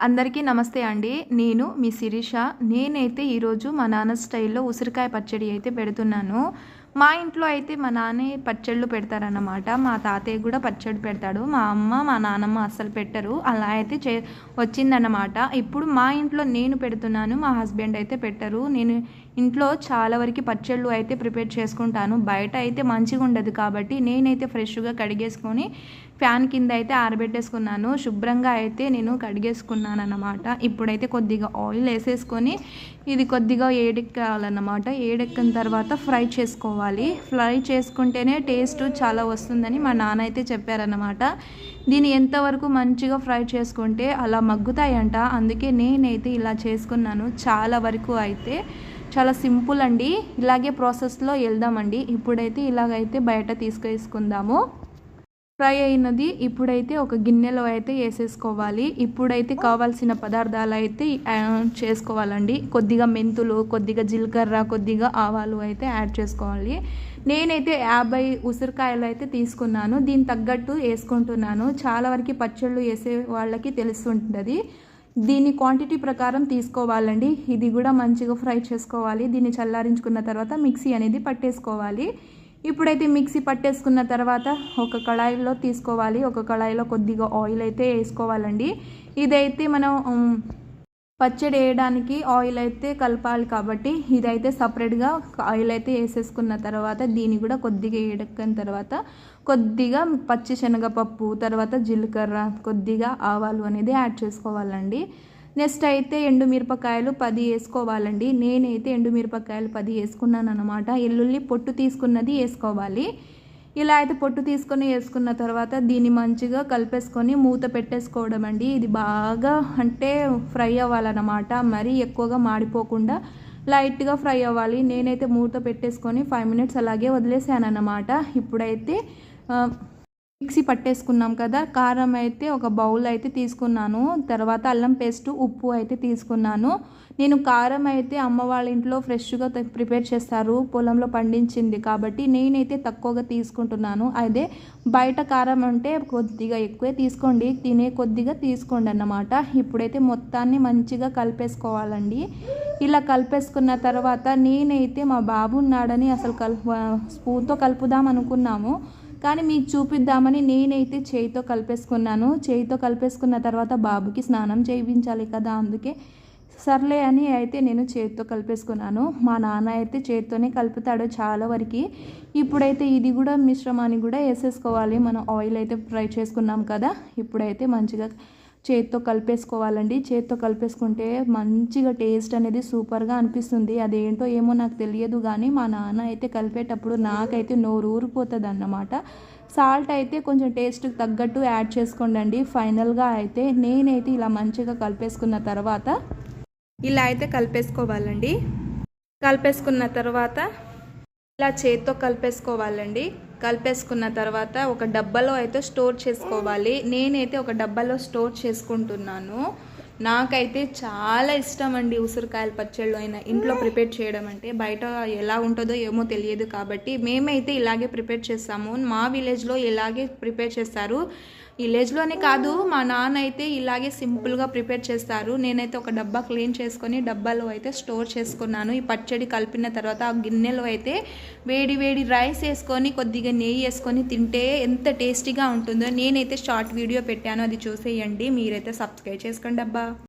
అందరికీ నమస్తే అండి. నేను మీ శిరీష. నేనైతే ఈరోజు మా నాన్న స్టైల్లో ఉసిరికాయ పచ్చడి అయితే పెడుతున్నాను. మా ఇంట్లో అయితే మా నాన్నే పచ్చళ్ళు పెడతారన్నమాట. మా తాతయ్య కూడా పచ్చడి పెడతాడు. మా అమ్మ మా నాన్నమ్మ అస్సలు పెట్టరు. అలా అయితే చే వచ్చిందన్నమాట. ఇప్పుడు మా ఇంట్లో నేను పెడుతున్నాను. మా హస్బెండ్ అయితే పెట్టరు. నేను ఇంట్లో చాలా వరకు పచ్చళ్ళు అయితే ప్రిపేర్ చేసుకుంటాను. బయట అయితే మంచిగా ఉండదు కాబట్టి నేనైతే ఫ్రెష్గా కడిగేసుకొని ఫ్యాన్ కింద అయితే ఆరబెట్టేసుకున్నాను. శుభ్రంగా అయితే నేను కడిగేసుకున్నాను అన్నమాట ఇప్పుడైతే కొద్దిగా ఆయిల్ వేసేసుకొని ఇది కొద్దిగా ఏడెక్కాలన్నమాట. ఏడెక్కిన తర్వాత ఫ్రై చేసుకోవాలి. ఫ్రై చేసుకుంటేనే టేస్ట్ చాలా వస్తుందని మా నాన్న అయితే చెప్పారన్నమాట. దీన్ని ఎంతవరకు మంచిగా ఫ్రై చేసుకుంటే అలా మగ్గుతాయంట. అందుకే నేనైతే ఇలా చేసుకున్నాను. చాలా వరకు అయితే చాలా సింపుల్ అండి. ఇలాగే ప్రాసెస్లో వెళ్దామండి. ఇప్పుడైతే ఇలాగైతే బయట తీసుకేసుకుందాము. ఫ్రై అయినది ఇప్పుడైతే ఒక గిన్నెలో అయితే వేసేసుకోవాలి. ఇప్పుడైతే కావాల్సిన పదార్థాలు అయితే చేసుకోవాలండి. కొద్దిగా మెంతులు కొద్దిగా జీలకర్ర కొద్దిగా ఆవాలు అయితే యాడ్ చేసుకోవాలి. నేనైతే యాభై ఉసిరికాయలు అయితే తీసుకున్నాను. దీని తగ్గట్టు వేసుకుంటున్నాను. చాలా వరకు పచ్చళ్ళు వేసే వాళ్ళకి తెలుస్తుంటుంది. దీని క్వాంటిటీ ప్రకారం తీసుకోవాలండి. ఇది కూడా మంచిగా ఫ్రై చేసుకోవాలి. దీన్ని చల్లారించుకున్న తర్వాత మిక్సీ అనేది పట్టేసుకోవాలి. ఇప్పుడైతే మిక్సీ పట్టేసుకున్న తర్వాత ఒక కళాయిలో తీసుకోవాలి. ఒక కళాయిలో కొద్దిగా ఆయిల్ అయితే వేసుకోవాలండి. ఇదైతే మనం పచ్చడి వేయడానికి ఆయిల్ అయితే కలపాలి కాబట్టి ఇదైతే సపరేట్గా ఆయిల్ అయితే వేసేసుకున్న తర్వాత దీన్ని కూడా కొద్దిగా వేడక్కిన తర్వాత కొద్దిగా పచ్చి శనగపప్పు తర్వాత జీలకర్ర కొద్దిగా ఆవాలు అనేది యాడ్ చేసుకోవాలండి. నెక్స్ట్ అయితే ఎండుమిరపకాయలు పది వేసుకోవాలండి. నేనైతే ఎండుమిరపకాయలు పది వేసుకున్నాను అనమాట ఎల్లుల్లి పొట్టు తీసుకున్నది వేసుకోవాలి. ఇలా అయితే పొట్టు తీసుకొని వేసుకున్న తర్వాత దీన్ని మంచిగా కలిపేసుకొని మూత పెట్టేసుకోవడం అండి. ఇది బాగా అంటే ఫ్రై అవ్వాలన్నమాట. మరీ ఎక్కువగా మాడిపోకుండా లైట్గా ఫ్రై అవ్వాలి. నేనైతే మూత పెట్టేసుకొని ఫైవ్ మినిట్స్ అలాగే వదిలేసాను అన్నమాట ఇప్పుడైతే మిక్సీ పట్టేసుకున్నాం కదా కారం అయితే ఒక బౌల్ అయితే తీసుకున్నాను తర్వాత అల్లం పేస్ట్ ఉప్పు అయితే తీసుకున్నాను. నేను కారం అయితే అమ్మ వాళ్ళ ఇంట్లో ఫ్రెష్గా ప్రిపేర్ చేస్తారు పొలంలో పండించింది కాబట్టి నేనైతే తక్కువగా తీసుకుంటున్నాను. అదే బయట కారం అంటే కొద్దిగా ఎక్కువే తీసుకోండి తినే కొద్దిగా తీసుకోండి అన్నమాట. ఇప్పుడైతే మొత్తాన్ని మంచిగా కలిపేసుకోవాలండి. ఇలా కలిపేసుకున్న తర్వాత నేనైతే మా బాబు ఉన్నాడని అసలు కల్ స్పూన్తో కలుపుదాం అనుకున్నాము. కానీ మీకు చూపిద్దామని నేనైతే చేయితో కలిపేసుకున్నాను. చేయితో కలిపేసుకున్న తర్వాత బాబుకి స్నానం చేయించాలి కదా అందుకే సర్లే అని అయితే నేను చేతితో కలిపేసుకున్నాను. మా నాన్న అయితే చేతితోనే కలుపుతాడు చాలా వరకు. ఇప్పుడైతే ఇది కూడా మిశ్రమాన్ని కూడా వేసేసుకోవాలి. మనం ఆయిల్ అయితే ఫ్రై చేసుకున్నాం కదా ఇప్పుడైతే మంచిగా చేతితో కలిపేసుకోవాలండి. చేతితో కలిపేసుకుంటే మంచిగా టేస్ట్ అనేది సూపర్గా అనిపిస్తుంది. అదేంటో ఏమో నాకు తెలియదు కానీ మా నాన్న అయితే కలిపేటప్పుడు నాకైతే నోరు ఊరిపోతుంది అన్నమాట సాల్ట్ అయితే కొంచెం టేస్ట్కి తగ్గట్టు యాడ్ చేసుకోండి ఫైనల్గా అయితే నేనైతే ఇలా మంచిగా కలిపేసుకున్న తర్వాత ఇలా అయితే కలిపేసుకోవాలండి. కలిపేసుకున్న తర్వాత ఇలా చేత్తో కలిపేసుకోవాలండి. కలిపేసుకున్న తర్వాత ఒక డబ్బాలో అయితే స్టోర్ చేసుకోవాలి. నేనైతే ఒక డబ్బాలో స్టోర్ చేసుకుంటున్నాను. నాకైతే చాలా ఇష్టం అండి ఉసిరికాయల పచ్చళ్ళు అయినా. ఇంట్లో ప్రిపేర్ చేయడం అంటే బయట ఎలా ఉంటుందో ఏమో తెలియదు కాబట్టి మేమైతే ఇలాగే ప్రిపేర్ చేస్తాము. మా విలేజ్లో ఇలాగే ప్రిపేర్ చేస్తారు. విలేజ్లోనే కాదు మా నాన్న అయితే ఇలాగే సింపుల్గా ప్రిపేర్ చేస్తారు. నేనైతే ఒక డబ్బా క్లీన్ చేసుకొని డబ్బాలో అయితే స్టోర్ చేసుకున్నాను. ఈ పచ్చడి కలిపిన తర్వాత ఆ గిన్నెలో అయితే వేడి వేడి రైస్ వేసుకొని కొద్దిగా నెయ్యి వేసుకొని తింటే ఎంత టేస్టీగా ఉంటుందో నేనైతే షార్ట్ వీడియో పెట్టాను. అది చూసేయండి. మీరైతే సబ్స్క్రైబ్ చేసుకోండి అబ్బా.